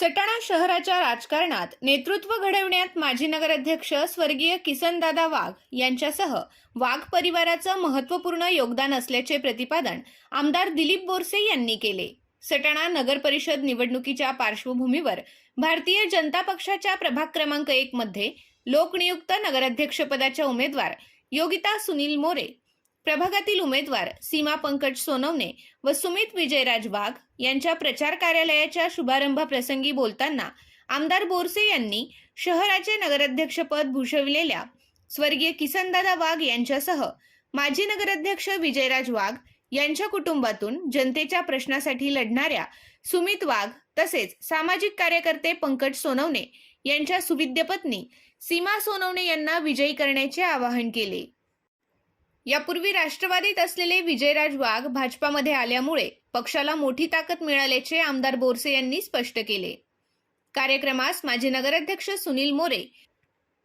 सटाणा शहराच्या राजकारणात नेतृत्व घडवण्यात माजी नगराध्यक्ष स्वर्गीय किसनदादा वाघ यांच्यासह वाघ परिवाराचं महत्त्वपूर्ण योगदान असल्याचे प्रतिपादन आमदार दिलीप बोरसे यांनी केले. सटाणा नगर परिषद निवडणुकीच्या पार्श्वभूमीवर भारतीय जनता पक्षाच्या प्रभाग क्रमांक एक मध्ये लोकनियुक्त नगराध्यक्षपदाच्या उमेदवार योगिता सुनील मोरे प्रभागातील उमेदवार सीमा पंकज सोनवणे व सुमित विजयराज वाघ यांच्या प्रचार कार्यालयाच्या शुभारंभाप्रसंगी बोलताना आमदार बोरसे यांनी शहराचे नगराध्यक्षपद भूषविलेल्या स्वर्गीय किसनदादा वाघ यांच्यासह माजी नगराध्यक्ष विजयराज वाघ यांच्या कुटुंबातून जनतेच्या प्रश्नासाठी लढणाऱ्या सुमित वाघ तसेच सामाजिक कार्यकर्ते पंकज सोनवणे यांच्या सुविद्य पत्नी सीमा सोनवणे यांना विजयी करण्याचे आवाहन केले. यापूर्वी राष्ट्रवादीत असलेले विजयराज वाघ भाजपामध्ये आल्यामुळे पक्षाला मोठी ताकद मिळाल्याचे आमदार बोरसे यांनी स्पष्ट केले. कार्यक्रमास माजी नगराध्यक्ष सुनील मोरे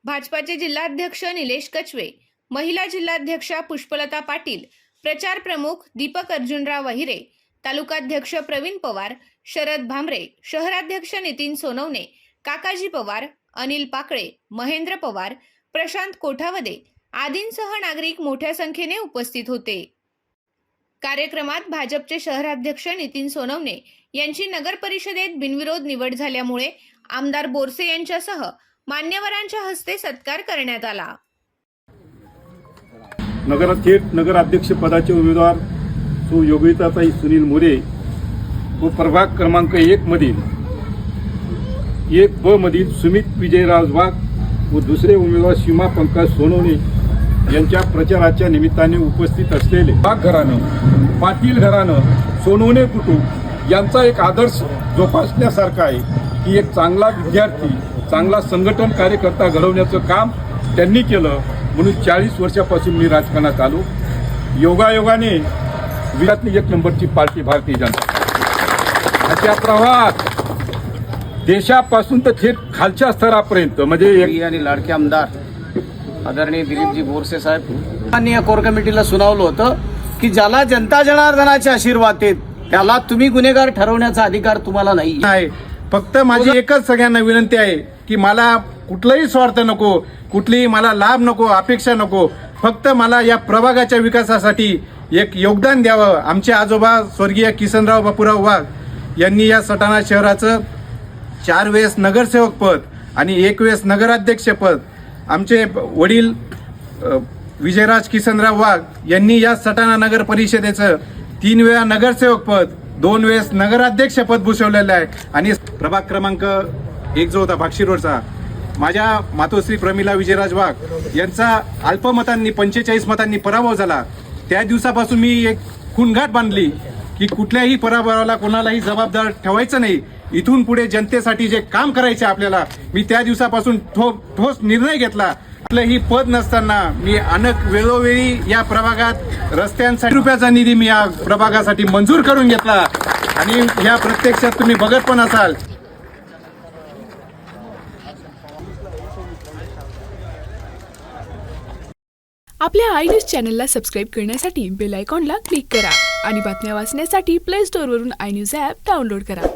भाजपाचे जिल्हाध्यक्ष निलेश कचवे महिला जिल्हाध्यक्षा पुष्पलता पाटील प्रचार प्रमुख दीपक अर्जुनराव अहिरे तालुकाध्यक्ष प्रवीण पवार शरद भामरे शहराध्यक्ष नितीन सोनवणे काकाजी पवार अनिल पाकळे महेंद्र पवार प्रशांत कोठावदे आदींसह नागरिक मोठ्या संख्येने उपस्थित होते. कार्यक्रमात भाजपचे शहराध्यक्ष नितीन सोनवणे यांची नगर परिषदेत बिनविरोध निवड झाल्यामुळे आमदार बोरसे यांच्यासह मान्यवरांच्या हस्ते सत्कार करण्यात आला. नगर थेट नगराध्यक्ष पदाचे उमेदवार सु. योगिताताई सुनील मोरे व प्रभाग क्रमांक एक मधील एक ब मधील सुमित विजयराज वाघ व दुसरे उमेदवार सीमा पंकज सोनवणे यांच्या प्रचाराच्या निमित्ताने उपस्थित असलेले वाघ घराणं पाटील घराणं सोनवणे कुटुंब यांचा एक आदर्श जोपासण्यासारखा आहे. की एक चांगला विद्यार्थी चांगला संघटन कार्यकर्ता घडवण्याचं काम त्यांनी केलं. म्हणून चाळीस वर्षापासून मी राजकारणात आलो. योगायोगाने विरातली एक नंबरची पार्टी भारतीय जनता त्या प्रवाहात देशापासून तर थेट खालच्या स्तरापर्यंत म्हणजे एक आणि लाडके आमदार. आदरणीय दिलीपजी बोरसे साहेब यांनी या कोर कमिटीला सुनावलं होतं की ज्याला जनता जनार्दनाचे आशीर्वाद आहेत त्याला तुम्ही गुन्हेगार ठरवण्याचा अधिकार तुम्हाला नाही. आहे फक्त माझी एकच सगळ्यांना विनंती आहे की मला कुठलाही स्वार्थ नको कुठलीही मला लाभ नको अपेक्षा नको फक्त मला या प्रभागाच्या विकासासाठी एक योगदान द्यावं. आमचे आजोबा स्वर्गीय किसनराव बापूराव वाघ यांनी या सटाणा शहराचं चार वेळेस नगरसेवक पद आणि एक वेळेस नगराध्यक्ष पद आमचे वडील विजयराज किसनराव वाघ यांनी या सटाणा नगर परिषदेचं तीन वेळा नगरसेवक पद दोन वेळेस नगराध्यक्ष पद भूषवलेलं आहे. आणि प्रभाग क्रमांक एक जो होता भाक्षी रोडचा माझ्या मातोश्री प्रमिला विजयराज वाघ यांचा अल्पमतांनी पंचेचाळीस मतांनी पराभव झाला. त्या दिवसापासून मी एक खुणगाठ बांधली की कुठल्याही पराभवाला कोणालाही जबाबदार ठेवायचं नाही. इथून पुढे जनतेसाठी जे काम करायचे आपल्याला मी त्या दिवसापासून ठो ठोस निर्णय घेतला. ही पद नसताना मी अनेक वेळोवेळी या प्रभागात रस्त्यांसाठी रुपयाचा निधी मी या प्रभागासाठी मंजूर करून घेतला. आणि या प्रत्यक्षात तुम्ही बघत पण असाल. आपल्या आय न्यूज चॅनलला सबस्क्राईब करण्यासाठी बेल आयकॉनला क्लिक करा आणि बातम्या वाचण्यासाठी प्ले स्टोअरवरून आय न्यूज ॲप डाउनलोड करा.